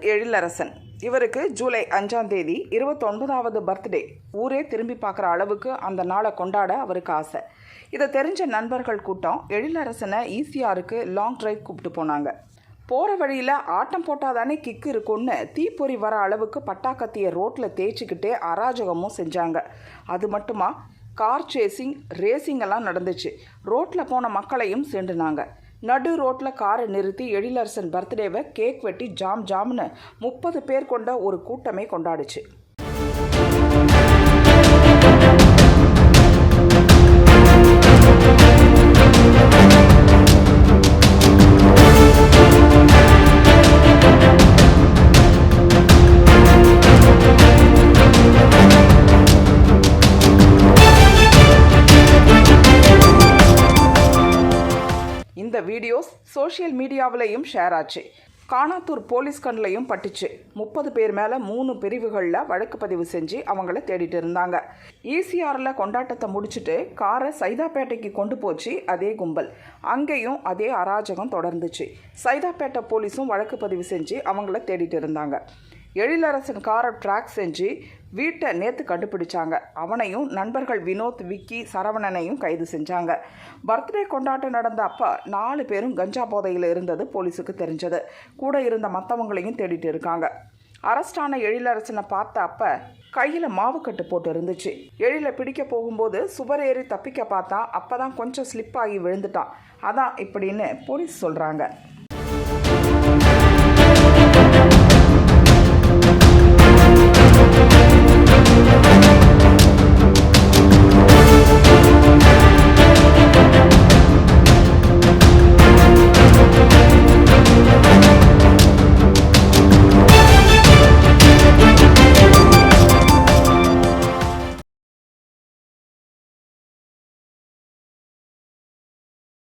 எழிலரசன். இவருக்கு ஜூலை அஞ்சாம் தேதி இருபத்தொன்பதாவது பர்த்டே. ஊரே திரும்பி பார்க்குற அளவுக்கு அந்த நாளை கொண்டாட அவருக்கு ஆசை. இதை தெரிஞ்ச நண்பர்கள் கூட்டம் எழிலரசனை ஈசிஆருக்கு லாங் டிரைவ் கூப்பிட்டு போனாங்க. போகிற வழியில் ஆட்டம் போட்டால் தானே கிக்கு இருக்கும்னு தீப்பொறி வர அளவுக்கு பட்டாக்கத்தியை ரோட்டில் தேய்ச்சிக்கிட்டே அராஜகமும் செஞ்சாங்க. அது மட்டுமா? கார் சேசிங் ரேசிங் எல்லாம் நடந்துச்சு. ரோட்டில் போன மக்களையும் சேர்ந்துனாங்க நடு ரோட்டில் காரை நிறுத்தி எழிலரசன் பர்த்டேவை கேக் வெட்டி ஜாம் ஜாம்னு முப்பது பேர் கொண்ட ஒரு கூட்டமே கொண்டாடுச்சு. இந்த வீடியோஸ் சோஷியல் மீடியாவிலையும் ஷேர் ஆச்சு. காணாத்தூர் போலீஸ் கண்ணிலையும் பட்டுச்சு. முப்பது பேர் மேலே மூணு பிரிவுகளில் வழக்கு பதிவு செஞ்சு அவங்கள தேடிட்டு இருந்தாங்க. ஈசிஆரில் கொண்டாட்டத்தை முடிச்சுட்டு காரை சைதாப்பேட்டைக்கு கொண்டு போச்சு அதே கும்பல். அங்கேயும் அதே அராஜகம் தொடர்ந்துச்சு. சைதாப்பேட்டை போலீஸும் வழக்கு பதிவு செஞ்சு அவங்கள தேடிட்டு இருந்தாங்க. எழிலரசன் காரை ட்ராக் செஞ்சு வீட்டை நேற்று கண்டுபிடிச்சாங்க. அவனையும் நண்பர்கள் வினோத் விக்கி சரவணனையும் கைது செஞ்சாங்க. பர்த்டே கொண்டாட்டம் நடந்த அப்போ நாலு பேரும் கஞ்சா போதையில் இருந்தது போலீஸுக்கு தெரிஞ்சது. கூட இருந்த மற்றவங்களையும் தேடிட்டு இருக்காங்க. அரஸ்டான எழிலரசனை பார்த்த அப்போ கையில் மாவுக்கட்டு போட்டு இருந்துச்சு. எழில பிடிக்க போகும்போது சுவர் ஏறி தப்பிக்க பார்த்தா அப்போ தான் கொஞ்சம் ஸ்லிப் ஆகி விழுந்துட்டான். அதான் இப்படின்னு போலீஸ் சொல்கிறாங்க